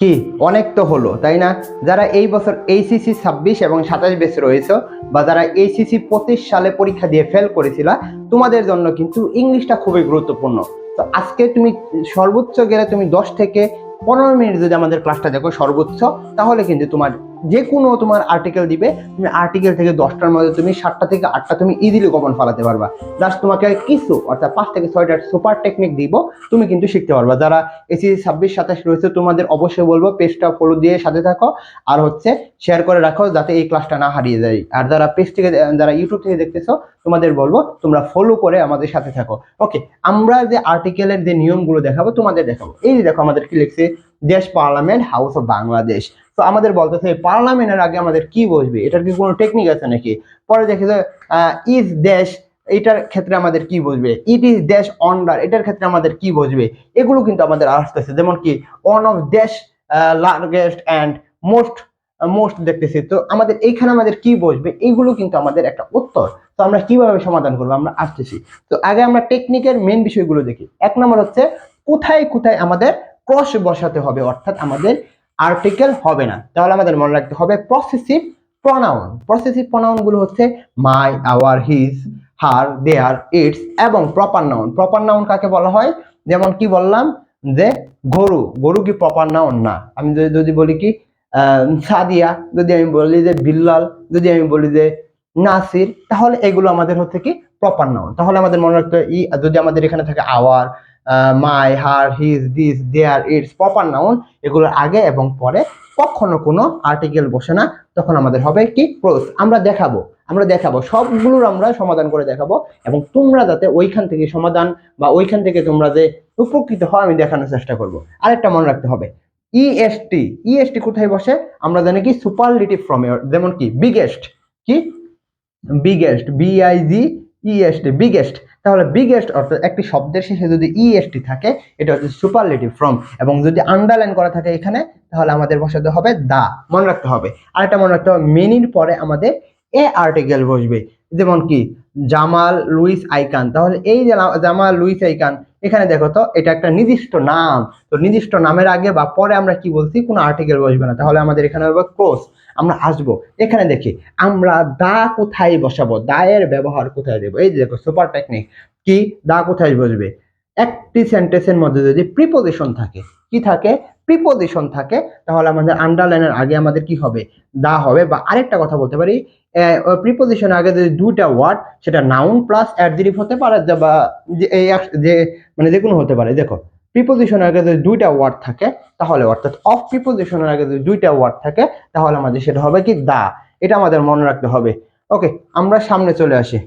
কি? অনেক তো হলো, তাই না? যারা এই বছর এইসিসি ছাব্বিশ এবং সাতাশ বেস রয়েছে বা যারা এইসিসি পঁচিশ সালে পরীক্ষা দিয়ে ফেল করেছিলা, তোমাদের জন্য কিন্তু ইংলিশটা খুবই গুরুত্বপূর্ণ। তো আজকে তুমি সর্বোচ্চ গেলে তুমি দশ থেকে পনেরো মিনিট যদি আমাদের ক্লাসটা দেখো সর্বোচ্চ, তাহলে কিন্তু তোমার যে কোনো তোমার আর্টিকেল দিবে, তুমি আর্টিকেল থেকে দশটার মধ্যে তুমি সাতটা থেকে আটটা তুমি ইজিলি কমন ফলাতে পারবা। জাস্ট তোমাকে কিছু, অর্থাৎ পাঁচ থেকে ছয়টা সুপার টেকনিক দিব, তুমি কিন্তু শিখতে পারবা। যারা এসি ছাব্বিশ, সাতাশ রয়েছে, তোমাদের অবশ্যই বলব পেজটা ফলো দিয়ে সাথে থাকো, আর হচ্ছে শেয়ার করে রাখো, যাতে এই ক্লাসটা না হারিয়ে যায়। আর যারা পেজ থেকে, যারা ইউটিউব থেকে দেখতেছো, তোমাদের বলব, তোমরা ফলো করে আমাদের সাথে থাকো। ওকে আমরা যে আর্টিকেলের যে নিয়মগুলো দেখাবো, তোমাদের দেখাবো। এই যে দেখো, আমাদের কি লিখছে দেশ পার্লামেন্ট হাউস অফ বাংলাদেশ তো আমাদের বলতে বলতেছে পার্লামেন্টের আগে আমাদের কি বসবে? এটার কি কোনো টেকনিক আছে নাকি? পরে দেখে যে ইজ দেশ এটার ক্ষেত্রে আমাদের কি বুঝবে ইট ইজ দেশ অন্ডার এটার ক্ষেত্রে আমাদের কি বসবে? এগুলো কিন্তু আমাদের আসতেছে, যেমন কি ওয়ান অফ দেশ লার্গেস্ট অ্যান্ড মোস্ট মোস্ট দেখতেছি। তো আমাদের এইখানে আমাদের কি বসবে? এইগুলো কিন্তু আমাদের একটা উত্তর। তো আমরা কীভাবে সমাধান করব? আমরা আসতেছি। তো আগে আমরা টেকনিকের মেন বিষয়গুলো দেখি। এক নম্বর হচ্ছে, কোথায় কোথায় আমাদের ক্রস বসাতে হবে, অর্থাৎ আমাদের আর্টিকেল হবে না। তাহলে আমাদের মনে রাখতে হবে প্রসেসিভ প্রনাউন প্রসেসিভ প্রনাউনগুলো হচ্ছে my our his her their its এবং প্রপার নাউন প্রপার নাউন কাকে বলা হয়? যেমন কি বললাম যে গরু। গরু কি প্রপার নাউন না? আমি যদি যদি বলি কি সাদিয়া, যদি আমি বলি যে বিল্লাল, যদি আমি বলি যে নাসির, তাহলে এগুলো আমাদের হচ্ছে কি প্রপার নাউন তাহলে আমাদের মনে রাখতে হবে ই, যদি আমাদের এখানে থাকে our my her his this their its proper noun এগুলোর আগে এবং পরে কখনো কোনো আর্টিকেল বসে না, তখন আমাদের হবে কি প্রোস আমরা দেখাবো আমরা দেখাবো, সবগুলোর আমরা সমাধান করে দেখাবো এবং তোমরা যাতে ওইখান থেকে সমাধান বা ওইখান থেকে তোমরা যে উপকৃত হয় আমি দেখানোর চেষ্টা করব। আরেকটা মনে রাখতে হবে E ইএসটি ইএসটি কোথায় বসে? আমরা জানি কি সুপারলিটিভ ফ্রম যেমন কি বিগেস্ট কি? Biggest B I G E S T biggest তাহলে বিগেস্ট অর্থাৎ একটি শব্দের শেষে যদি ইএসটি থাকে, এটা হচ্ছে সুপারলেটিভ ফ্রম এবং যদি আন্ডারলাইন করা থাকে এখানে, তাহলে আমাদের বসাতে হবে দা মনে রাখতে হবে। আরেকটা মনে রাখতে হবে মেনির পরে আমাদের এ আর্টিকেল বসবে। যেমন কি, জামাল লুইস আইকান। তাহলে এই যে জামাল লুইস আইকান, এখানে দেখো তো, এটা একটা নির্দিষ্ট নাম। তো নির্দিষ্ট নামের আগে বা পরে আমরা কি বলছি, কোনো আর্টিকেল বসবে না। তাহলে আমাদের এখানে হবে ক্রস আমরা আসব। এখানে দেখি, আমরা দা কোথায় বসাবো? দায়ের ব্যবহার কোথায় দেবো? এই যে দেখো সুপার টেকনিক কি? দা কোথায় বসবে? একটি সেন্টেন্সের মধ্যে যদি প্রিপোজিশন থাকে, কি থাকে? প্রিপোজিশন থাকে, তাহলে আমাদের আন্ডারলাইনের আগে আমাদের কি হবে? দা হবে বা আরেকটা কথা বলতে পারি। প্রিপোজিশন আগে যদি দুইটা ওয়ার্ড সেটা নাউন প্লাস অ্যাডজেটিভ হতে পারে, বা যে মানে যে কোনো হতে পারে। দেখো প্রিপোজিশনের আগে যদি দুইটা ওয়ার্ড থাকে, তাহলে অর্থাৎ অফ প্রিপোজিশনের আগে যদি দুইটা ওয়ার্ড থাকে, তাহলে আমাদের সেটা হবে কি দা এটা আমাদের মনে রাখতে হবে। ওকে আমরা সামনে চলে আসি।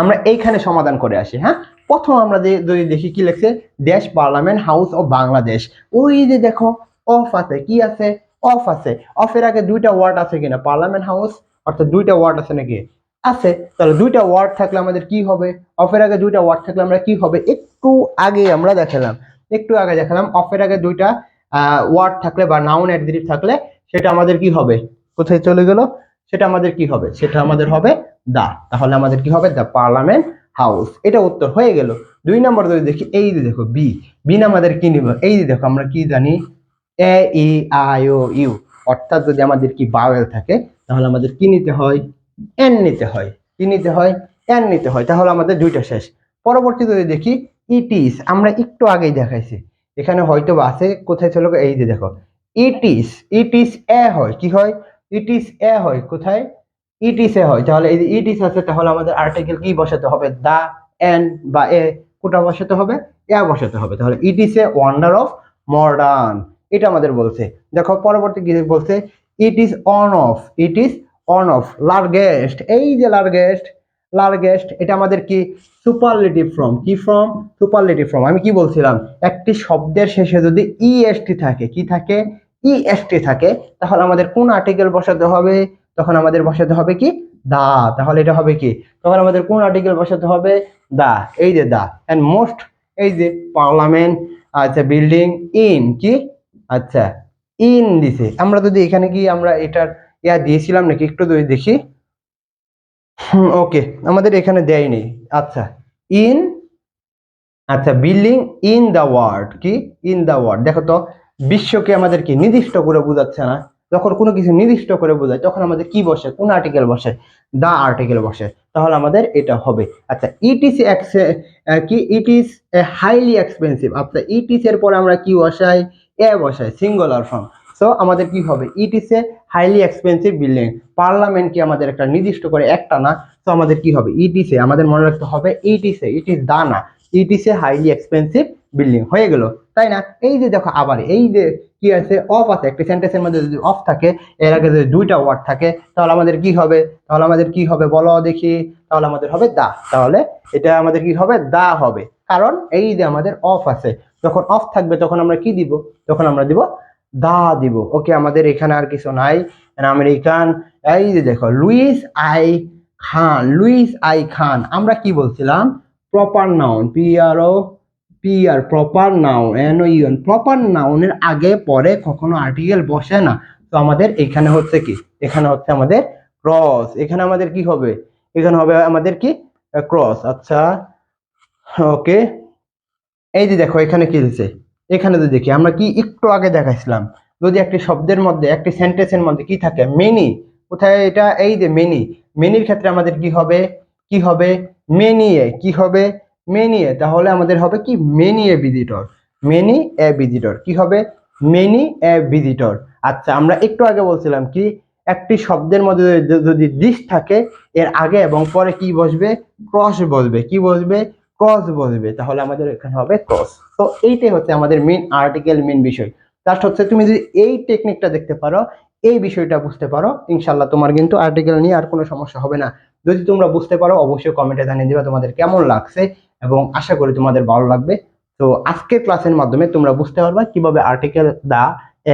আমরা এইখানে সমাধান করে আসি হ্যাঁ? প্রথম আমরা যদি দেখি কি লেখছে? দেশ, পার্লামেন্ট, হাউস অফ বাংলাদেশ। ওই যে দেখো অফ আছে, কি আছে? অফ আছে। অফের আগে দুইটা ওয়ার্ড আছে কিনা? পার্লামেন্ট, হাউস, অর্থাৎ দুইটা ওয়ার্ড আছে নাকি? আছে, তাহলে দুইটা ওয়ার্ড থাকলে আমাদের কি হবে? অফের আগে দুইটা ওয়ার্ড থাকলে আমরা কি হবে? একটু আগে আমরা দেখালাম। একটু আগে দেখালাম অফের আগে দুইটা ওয়ার্ড থাকলে বা নাউন অ্যাডজেটিভ থাকলে সেটা আমাদের কি হবে? কোথায় চলে গেল? সেটা আমাদের কি হবে? সেটা আমাদের হবে দা তাহলে আমাদের কি হবে? দ্য পার্লামেন্ট হাউস এটা উত্তর হয়ে গেল। দুই নম্বর যদি দেখি, এই যে দেখো বি বি না আমাদের কি নিব? এই যে দেখো, আমরা কি জানি? এ ই আই ও ইউ অর্থাৎ যদি আমাদের কি বাওয়েল থাকে, তাহলে আমাদের কি নিতে হয়? এন নিতে হয় কি নিতে হয় এন নিতে হয়, তাহলে আমাদের দুইটা শেষ। পরবর্তী যদি দেখি ইট ইস আমরা একটু আগেই দেখাইছি। এখানে হয়তো আছে, কোথায় চলো এই যে দেখো। ইট ইস ইট ইস এ হয়, কি হয়? ইট ইস এ হয়, কোথায়? ইট ইস এ হয়, তাহলে এই যে ইট ইস আছে, তাহলে আমাদের আর্টিকেল কি বসাতে হবে? দা এন বা এ কোটা বসাতে হবে? এ বসাতে হবে, তাহলে it is a wonder of modern এটা আমাদের বলছে। দেখো, পরবর্তী কি বলছে? It is one of it is one of largest এই যে লার্গেস্ট লার্গেস্ট এটা আমাদের কি? সুপারলেটিভ ফ্রম কি ফ্রম সুপারলেটিভ ফ্রম আমি কি বলছিলাম? একটি শব্দের শেষে যদি ইএসটি থাকে, কি থাকে? ইএসটি থাকে, তাহলে আমাদের কোন আর্টিকেল বসাতে হবে? তখন আমাদের বসাতে হবে কি? দা। তাহলে এটা হবে কি? তখন আমাদের কোন আর্টিকেল বসাতে হবে? দা। এই যে দা। অ্যান্ড মোস্ট এই যে পার্লামেন্ট আচ্ছা বিল্ডিং ইন কি? আচ্ছা ইন দিছে। আমরা যদি এখানে কি আমরা এটার ইয়া দিয়েছিলাম নাকি? একটু দেখি। ওকে। আমাদের এখানে দেয়নি আচ্ছা। ইন আচ্ছা বিল্ডিং ইন দ্য ওয়ার্ড কি? ইন দ্য ওয়ার্ড দেখো তো, বিশ্বকে আমাদের কি নির্দিষ্ট করে বোঝাচ্ছে না? যখন কোনো কিছু নির্দিষ্ট করে বোঝায়, তখন আমাদের কি বসে? কোন আর্টিকেল বসে? দা আর্টিকেল বসে। তাহলে আমাদের এটা হবে। আচ্ছা ইট ইজ কি? ইট এ হাইলি এক্সপেন্সিভ আচ্ছা ইট ইস এর পরে আমরা কি বসাই? এ বসাই সিঙ্গুলার ফর্ম সো আমাদের কি হবে? It is a highly expensive building parliament কি আমাদের একটা নির্দিষ্ট করে একটা না? তো আমাদের কি হবে? ইট ইস এ আমাদের মনে রাখতে হবে it is A it is the না। It is a highly expensive building হয়ে গেল। তাই না? এই যে দেখো আবার, এই যে কি আছে? অফ আছে। একটি সেন্টেন্সের মধ্যে যদি অফ থাকে, এর আগে যদি দুইটা ওয়ার্ড থাকে, তাহলে আমাদের কি হবে? তাহলে আমাদের কি হবে? বলো দেখি। তাহলে আমাদের হবে দা তাহলে এটা আমাদের কি হবে? দা হবে। কারণ এই যে আমাদের অফ আছে। যখন অফ থাকবে, তখন আমরা কি দিব? তখন আমরা দিব দা দিব। ওকে, আমাদের এখানে আর কিছু নাই। আমেরিকান, এই যে দেখো, Louis I Kahn, Louis I Kahn. আমরা কি বলছিলাম? Proper noun P R O P R proper noun N O U N proper নাউনের আগে, পরে কখনো আর্টিকেল বসে না। তো আমাদের এখানে হচ্ছে কি? এখানে হচ্ছে আমাদের ক্রস এখানে আমাদের কি হবে? এখানে হবে আমাদের কি? ক্রস আচ্ছা ওকে। এই যে দেখো, এখানে কি দিচ্ছে এখানে যদি দেখি, আমরা কি একটু আগে দেখাইছিলাম, যদি একটি শব্দের মধ্যে, একটি সেন্টেন্সের মধ্যে কি থাকে? মেনি কোথায় এটা? এই যে মেনি মেনির ক্ষেত্রে আমাদের কি হবে? কি হবে? মেনিয়ে কি হবে? মেনিয়ে তাহলে আমাদের হবে কি? Many a visitor many a visitor কি হবে? মেনি এ ভিজিটর আচ্ছা আমরা একটু আগে বলছিলাম কি, একটি শব্দের মধ্যে যদি- যদি দিস থাকে, এর আগে এবং পরে কি বসবে? ক্রস বসবে। কি বসবে? ক্রস বসবে। তাহলে আমাদের এখানে হবে ক্রস তো এইটাই হচ্ছে আমাদের মেন আর্টিকেল মেন বিষয়। জাস্ট হচ্ছে তুমি যদি এই টেকনিকটা দেখতে পারো, এই বিষয়টা বুঝতে পারো ইনশাল্লাহ তোমার কিন্তু আর্টিকেল নিয়ে আর কোনো সমস্যা হবে না। যদি তোমরা বুঝতে পারো, অবশ্যই কমেন্টে জানিয়ে দিবা তোমাদের কেমন লাগছে এবং আশা করি তোমাদের ভালো লাগবে। তো আজকের ক্লাসের মাধ্যমে তোমরা বুঝতে পারবা কীভাবে আর্টিকেল দা,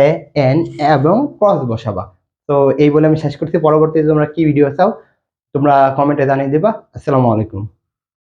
এ, এন এবং ক্রস বসাবা। তো এই বলে আমি শেষ করছি। পরবর্তীতে তোমরা কি ভিডিও চাও, তোমরা কমেন্টে জানিয়ে দিবা। আসসালামু আলাইকুম।